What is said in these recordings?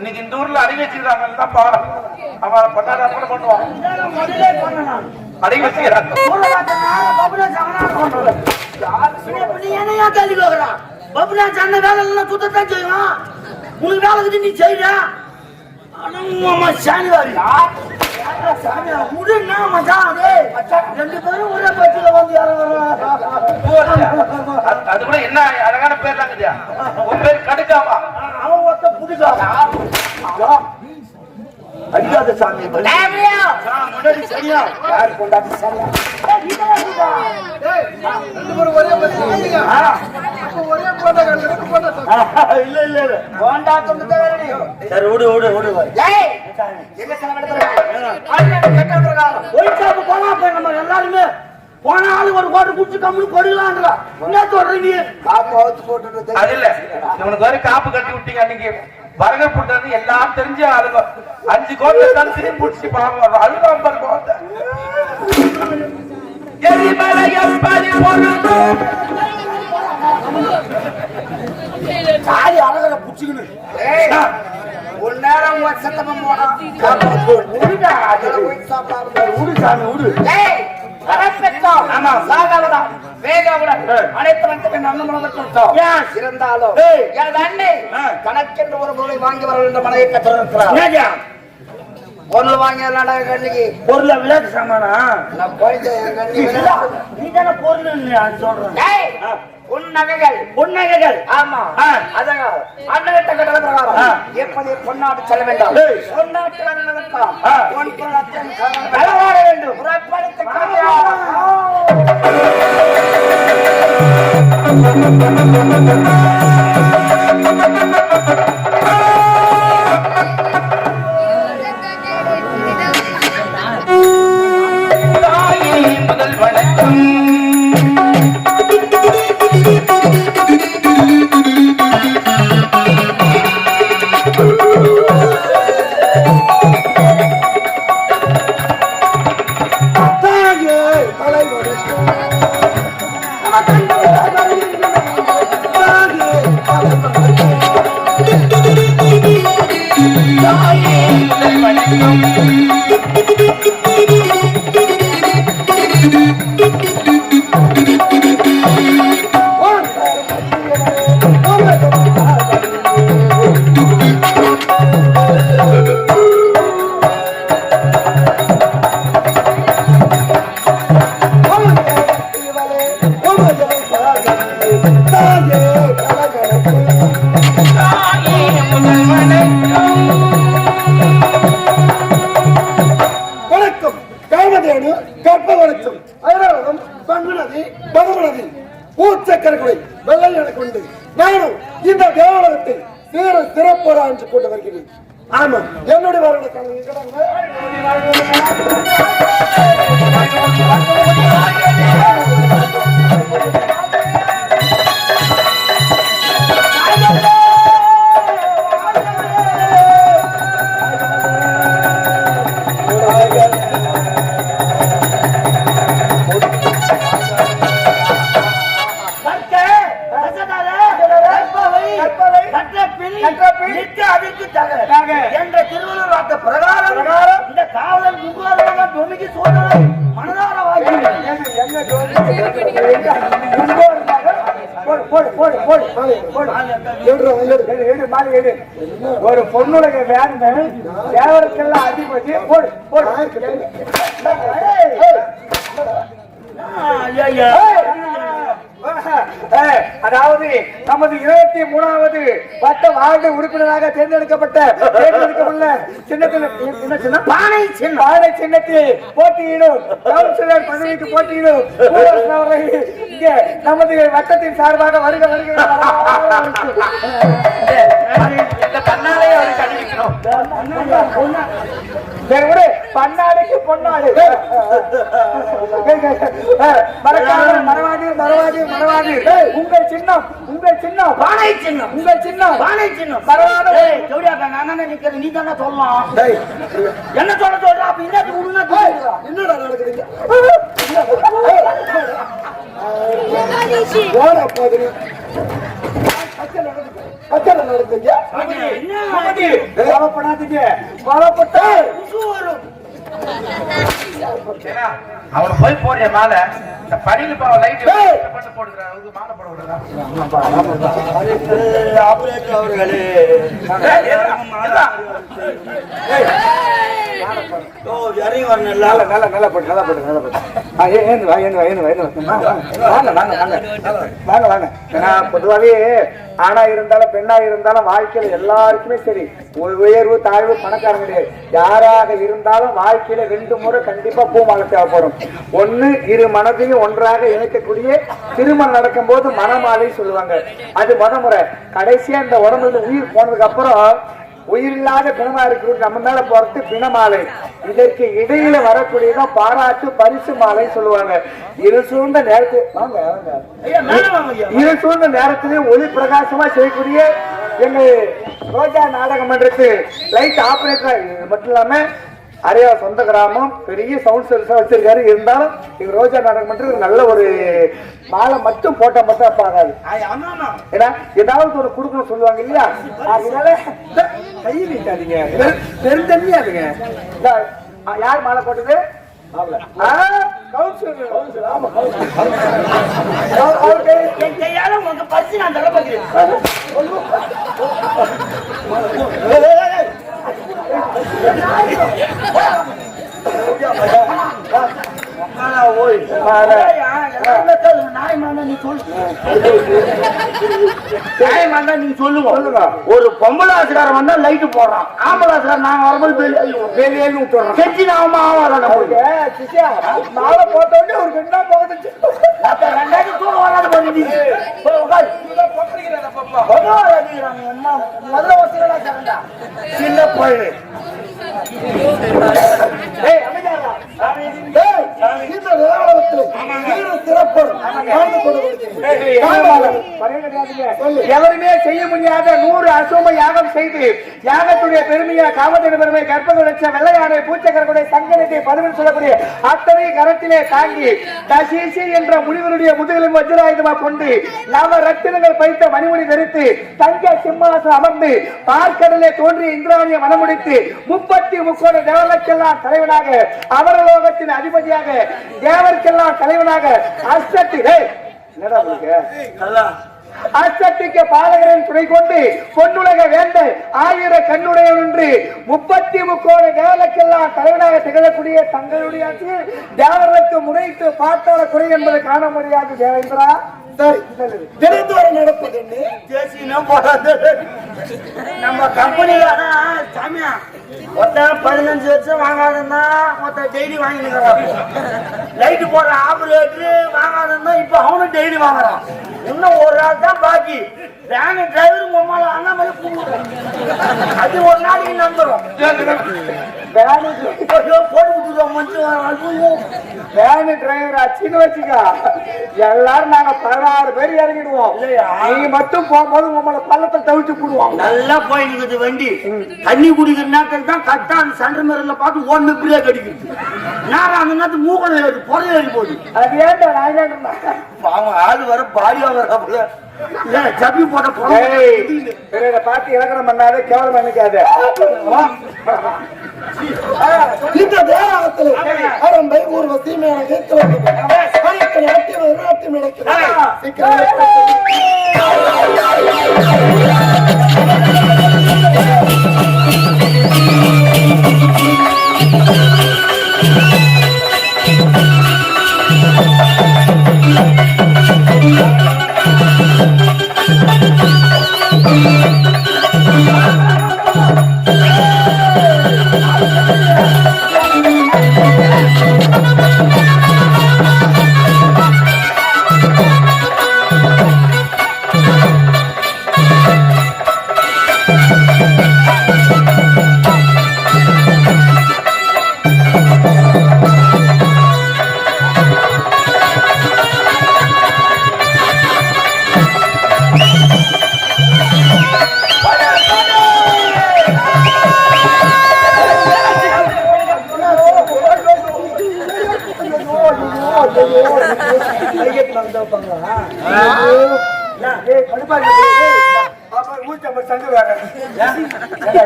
இன்னைக்கு இந்த ஊர்ல அடங்கி வச்சிருக்காங்க பா அவன் பண்ணாத அப்புறம் பண்ணுவான் கேள்வி கேக்குறான்? பப்புனா சண்டை வேலை எல்லாம் சுத்தத்தான் செய்வான். உனக்கு வேலை இருக்குது நீ சாணிவாரி. யார்டா சாணிவாரி? விடுன்னா மச்சான். ரெண்டு பேரும் ஒரே பச்சில வந்து. அது- கூட என்ன அழகான பேர் தாங்கய்யா உன் பேர் கடுக்காமா அவன் ஒருத்தன் புடிக்கான். அடிக்காத சாமி? முன்னாடி சரியா? யார் சரியா? இல்ல இல்ல இல்ல. போண்டா கொண்டு? சரி நம்ம எல்லாருமே போன ஆளு ஒரு கோட்டை குடிச்சு கம்முன்னு கொடுக்கலான்றா என்ன சொல்ற நீ அது இல்ல. இவனுக்கு வரை காப்பு கட்டி விட்டீங்க அன்னைக்கு. வரக புட்டது எல்லாம் தெரிஞ்ச ஆளுங்க. அஞ்சு கோட்டை தான் திரும்பி பிடிச்சி பாவம் அழுகாம பாருங்க எரிமலை எப்படி பொருந்தும். சாரி அழகர புடிச்சுக்கணும் ஒரு நேரம் உன் சத்தமும் போனா. சாப்பிடாம. விடு சாமி விடு ஏய், வரப்பெற்றோம். ஆமா, சாகாவரம், வேகாவரம், அனைத்து மக்களுக்கும் நல்ல. இருந்தாலும். எனது அன்னை. கணக்கென்று ஒரு பொருளை வாங்கி வர வேண்டும் மனைவி கற்றிருக்கிறார் என்னஜா பொருள் வாங்கி கண்ணிக்கு? பொருள விளையாட்டு சாமானா? நான் போயிட்டு நீ தானே பொருள் சொல்றேன். நகைகள் பொன்னகைகள் ஆமா. அண்ணகிட்ட ஆ. பிரகாரம் எப்படி பொன்னாட்டு செல்ல வேண்டாம். பொன்னாட்டு வேண்டும். புறப்படுத்து காட்டியார். தாயே ஐராவதம் பங்குனதி கொண்டு நானும் இந்த தேவாலயத்தில் சீர சிறப்போட அன்று கொண்டு வருகிறேன். ஆமா என்னுடைய கற்க, தக. என்ற திருவள்ளுவர் வாக்கு பிரகாரம் இந்த காவலர் முகவராக பூமிக்கு சோதனை மனதார ஒரு பொண்ணுடைய வேணும் தேவருக்கெல்லாம் அதிபதி. போடு போடு. அதாவது நமது இருபத்தி மூணாவது வட்ட வார்டு உறுப்பினராக தேர்ந்தெடுக்கப்பட்ட தேர்ந்தெடுக்கப்பட்ட சின்னத்தில் பானை பானை சின்னத்தில் போட்டியிடும். கவுன்சிலர் பதவிக்கு போட்டியிடும். இங்கே நமது வட்டத்தின் சார்பாக வருக வருக. கண்ணாலே அவருக்கு அணிவிக்கணும் பன்னாடைக்கு பொன்னாடு. உங்கள் சின்னம் உங்கள் சின்னம். பானை சின்னம். உங்கள் சின்னம். பானை சின்னம். பரவாயில்ல. ஜோடியாக்கா, நான் நிக்கிறது, நீ தானே சொல்லலாம். என்ன சொல்ல சொல்ற? அப்ப? என்னடா ஓட போகுது. கச்சேரி நடக்குங்க ஏன்னா, அவனை போய் போறிய மேல இந்த படியில பா லைட். பண்ணி போடுறான் மாலை போட அவர்களே ஓ இறங்கி வரணும் நல்ல நல்ல நல்ல போட்டு நல்லா போட்டு நல்லா போட்டு ஆ, ஏ- வா ஏந்து வா ஏந்து வா வாங்க வாங்க வாங்க வாங்க வாங்க ஏன்னா பொதுவாகவே ஆணா இருந்தாலும் பெண்ணா இருந்தாலும் வாழ்க்கையில எல்லாருக்குமே சரி ஒரு உயர்வு தாழ்வு பணக்காரங்க கிடையாது யாராக இருந்தாலும் வாழ்க்கையில ரெண்டு முறை கண்டிப்பா பூ மாலை தேவைப்படும் ஒண்ணு இரு மனதையும் ஒன்றாக இணைக்கக்கூடிய திருமணம் நடக்கும் போது மணமாலை சொல்லுவாங்க அது முத முறை கடைசியா இந்த உடம்புல உயிர் போனதுக்கு அப்புறம் உயிரில்லாத பிணமா இருக்கிறது நம்ம மேல போறது பிணமாலை இதற்கு இடையில வரக்கூடியதான் பாராட்டு பரிசு மாலை சொல்லுவாங்க. இரு சூழ்ந்த ஐயா இரு சூழ்ந்த நேரத்திலே ஒளி பிரகாசமா செய்யக்கூடிய எங்க ரோஜா நாடக மன்றத்து லைட் ஆபரேட்டர் மட்டும் இல்லாம அரையா சொந்த கிராமம் பெரிய சவுண்ட் சர்வீஸா வச்சிருக்காரு. இருந்தாலும் எங்க ரோஜா நாடக மன்றத்துக்கு நல்ல ஒரு மாலை மட்டும் போட்டா மட்டும் அப்ப ஆகாது. ஏன்னா ஏதாவது ஒரு கொடுக்கணும் சொல்லுவாங்க இல்லையா? அதனால கையை நீட்டாதீங்க. பெரு- பெருந்தன்மையாதுங்க யார் மாலை போட்டது? உங்க பரிசு நான் தர பார்க்கிறேன் ஒரு பொம்பளை ஆசிரியர் வந்தா லைட் போடுறான். ஆம்பளை ஆசிரியர் நாங்க வரும்போது வெளியே வெளியேன்னு விட்டுறோம். செஞ்சு நாம ஆவாதான் மாலை அவருக்கு என்ன போகுது. ரெண்டாயிரத்தி தூரம் வராது பண்ணி முதல்ல தரண்டா சின்ன ஏய், அமைதியாரா. ஏய், இந்த வீர வாழ்ந்து கொண்டு. எவருமே செய்ய முடியாத நூறு அசும யாகம் செய்து யாகத்துடைய பெருமையா காமத்தின் பெருமை கற்பக லட்ச வெள்ளையாடை பூச்சக்கரக்கூடிய சங்கரத்தை பதிவில் சொல்லக்கூடிய அத்தனை கரத்திலே தாங்கி தசீசி என்ற முனிவருடைய முதுகலின் வஜ்ராயுதமா கொண்டு நவ ரத்தினங்கள் பைத்த மணிமுடி தரித்து தங்க சிம்மாசனம் அமர்ந்து பார்க்கடலே தோன்றிய இந்திராணிய மனமுடித்து முப்பத்தி முக்கோட தேவர்களுக்கெல்லாம் தலைவனாக அமரலோகத்தின் அதிபதியாக தேவருக்கெல்லாம் தலைவனாக டேய், என்னடா உங்களுக்கு அஷ்டத்திக்கு பாலகரின் துணை கொண்டு பொன்னுலக வேந்த ஆயிர கண்ணுடையவன் என்று முப்பத்தி முக்கோடி தேவர்களுக்கெல்லாம் தலைவனாக திகழக்கூடிய தங்களுடைய தேவர்களுக்கு முறைத்து பார்த்தால குறை என்பதை காண முடியாது தேவேந்திரா. தெரிந்தவரை நடப்பது தேசியனா போடாது. நம்ம கம்பெனில சாமியா ஒருத்தன் பதினஞ்சு வருஷம் வாங்காதன்னா ஒருத்தன் டெய்லி வாங்கினுக்கிறான். லைட் போடுற ஆபரேட்டர் வாங்காதன்னா இப்ப அவனும் டெய்லி வாங்குறான். இன்னும் ஒரு நாள் தான் பாக்கி. வேன் டிரைவர் உமால அண்ணாமலை கூப்பிடுறோம் அது ஒரு நாளைக்கு நம்புறோம். ஐயோ, போட்டு வேனு டிரைவர் அச்சின்னு வச்சுக்கா. எல்லாரும் நாங்க பதினாறு பேர் இறங்கிடுவோம். இல்லையா? நீ மட்டும் போகும்போது உங்களை பள்ளத்தை தவிச்சு போடுவோம். நல்லா போயினுக்குது வண்டி. தண்ணி குடிக்கிற நேரத்தில் தான் கரெக்டா அந்த சென்டர் மேரில் பார்த்து ஒன்று பிரேக் அடிக்குது நேரம் அந்த நேரத்துக்கு மூக்கணும் ஏறி போகுது. அது ஏன்டா நான் ஏன்டா அவங்க ஆள் வர பாடியா வர இல்ல ஜப்பி போட்ட பிறரை பார்த்து இலக்கணம் பண்ணாத கேவலம் நினைக்காத இந்த தேராகத்தில் அரம்பை ஊர்வ சீமையான கேட்கிறது நாட்டியம் நாட்டியம் நடக்கிறது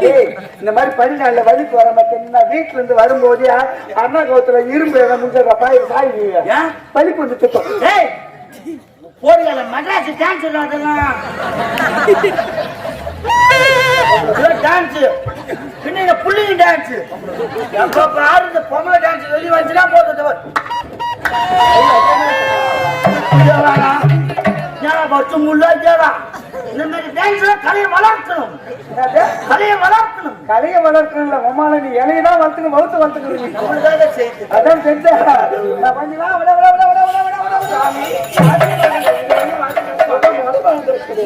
டேய், இந்த மாதிரி பனி நாள்ல வலிக்கு வர மாட்டேன் நான் வீட்டுல இருந்து வரும்போது அண்ணா கவுத்துல இரும்பு எல்லாம் முடிஞ்சா பாய் ஏன்? வலிக்கு வந்து ஏய் போடுகல மெட்ராஸ் டான்ஸ் அதெல்லாம். டான்ஸ் பின்ன புள்ளிங்க டான்ஸ் பாரு இந்த பொம்மை டான்ஸ் வெளிய வந்துச்சுன்னா போதும் வச்சு முள்ளா இந்த மாதிரி டான்ஸ் கலையை வளர்க்கணும்? கலையை வளர்க்கணும். கலையை வளர்க்கணும்ல உமால நீ இலையதான் வளர்த்துக்க வகுத்து வளர்த்துக்கணும் அதான் தெரிஞ்சா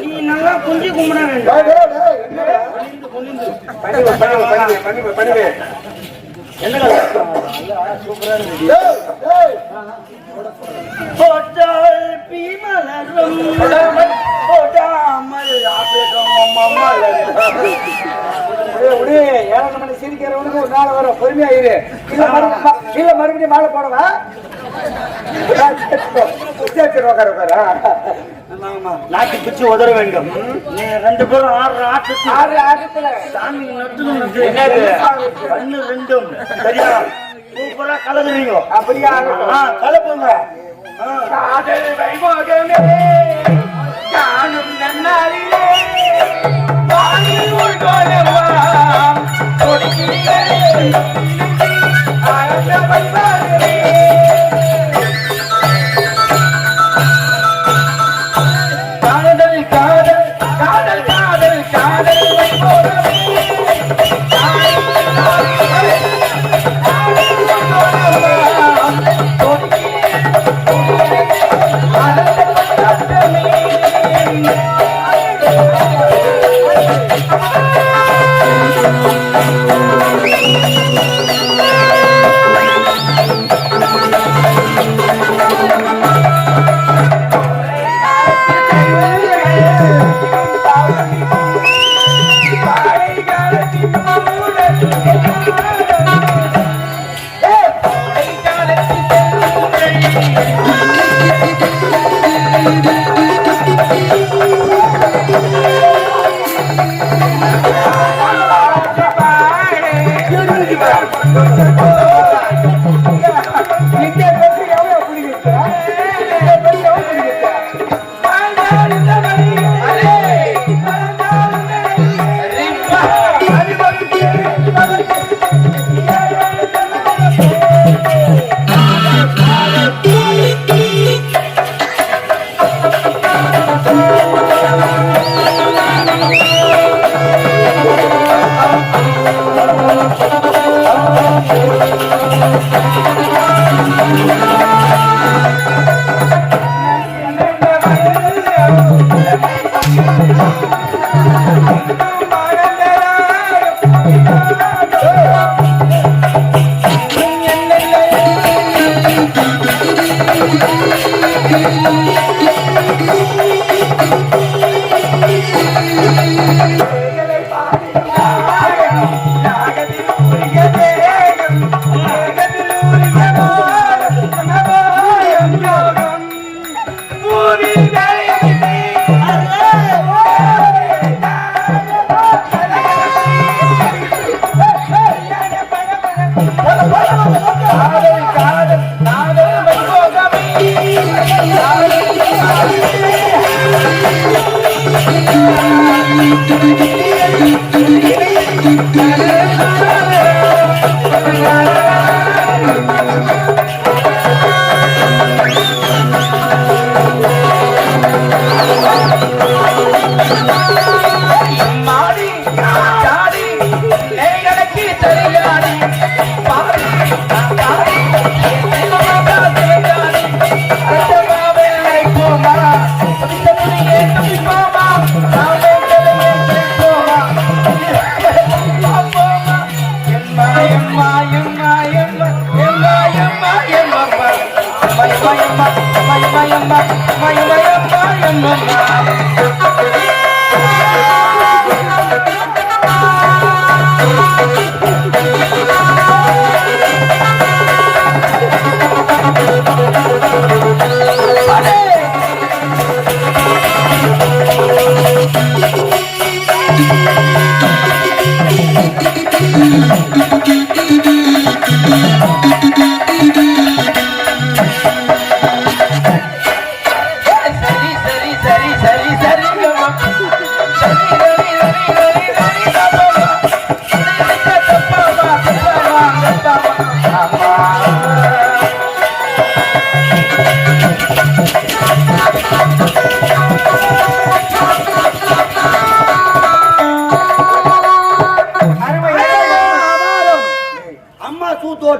நீ நல்லா குஞ்சு கும்பிட வேண்டும். டேய், டேய், போட்டால் பீமலரும் விடு. ஏழரை மணி சிரிக்கிறவனுக்கு ஒரு நாள் வரும் பொறுமையா இரு இல்ல மறுபடியும் இல்ல மறுபடியும் மாலை போடவா? நாட்டி பிச்சு உதற வேண்டும். ரெண்டு பேரும் ஆட்டத்தில் ஆறு ஆட்டத்துல. சாமி கண்ணு ரெண்டும். சரியா? சூப்பரா கலக்குறீங்க அப்படியா? கலப்புங்க. காதல் வைபோகமே காணும் நன்னாளிலே வானில் உள்கோலமாம் கொடுக்கிறே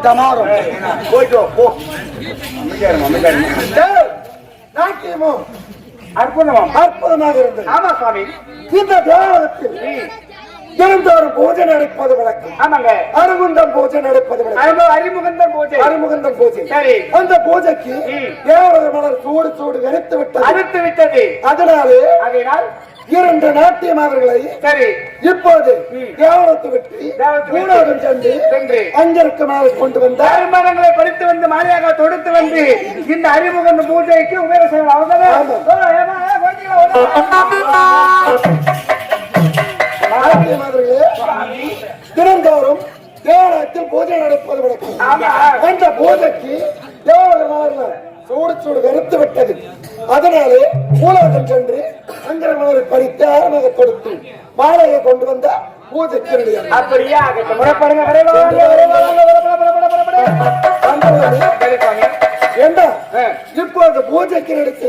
டமாரம் போயிட்டு போ டேய், நாட்டியமும் அற்புதமாம் அற்புதமாக இருந்தது. ஆமா சுவாமி. இந்த தேவாலயத்தில் தினந்தோறும் பூஜை நடப்பது வழக்கம். ஆமாங்க. அருகுண்டம் பூஜை நடப்பது வழக்கம். அறிமுக அறிமுகந்தன் பூஜை. அருமுகந்தம் பூஜை. சரி. அந்த பூஜைக்கு ம். தேவத மலர் சூடு சூடு வெறுத்து விட்டது. அறுத்து விட்டது. அதனாலே அதனால் இரண்டு நாட்டியமாவர்களை சரி. இப்போது தேவலத்தை விட்டு சென்று சென்று அங்கிருக்க மேலே கொண்டு வந்தார். தர்மங்களை படித்து வந்து மாலையாக தொடுத்து வந்து இந்த அறிமுக பூஜைக்கு உபயோகம். நாட்டியமாவர்களே தினந்தோறும் தேவாலயத்தில் பூஜை நடப்பது வழக்கம். அந்த பூஜைக்கு மலர்கள் சூடு சூடு வெறுத்து விட்டது. அதனாலே மூலாதம் சென்று ஒரு பரித்தாரமாக மாலையை கொண்டு வந்தா பூஜைக்கு இப்போ பூஜைக்கு நடித்து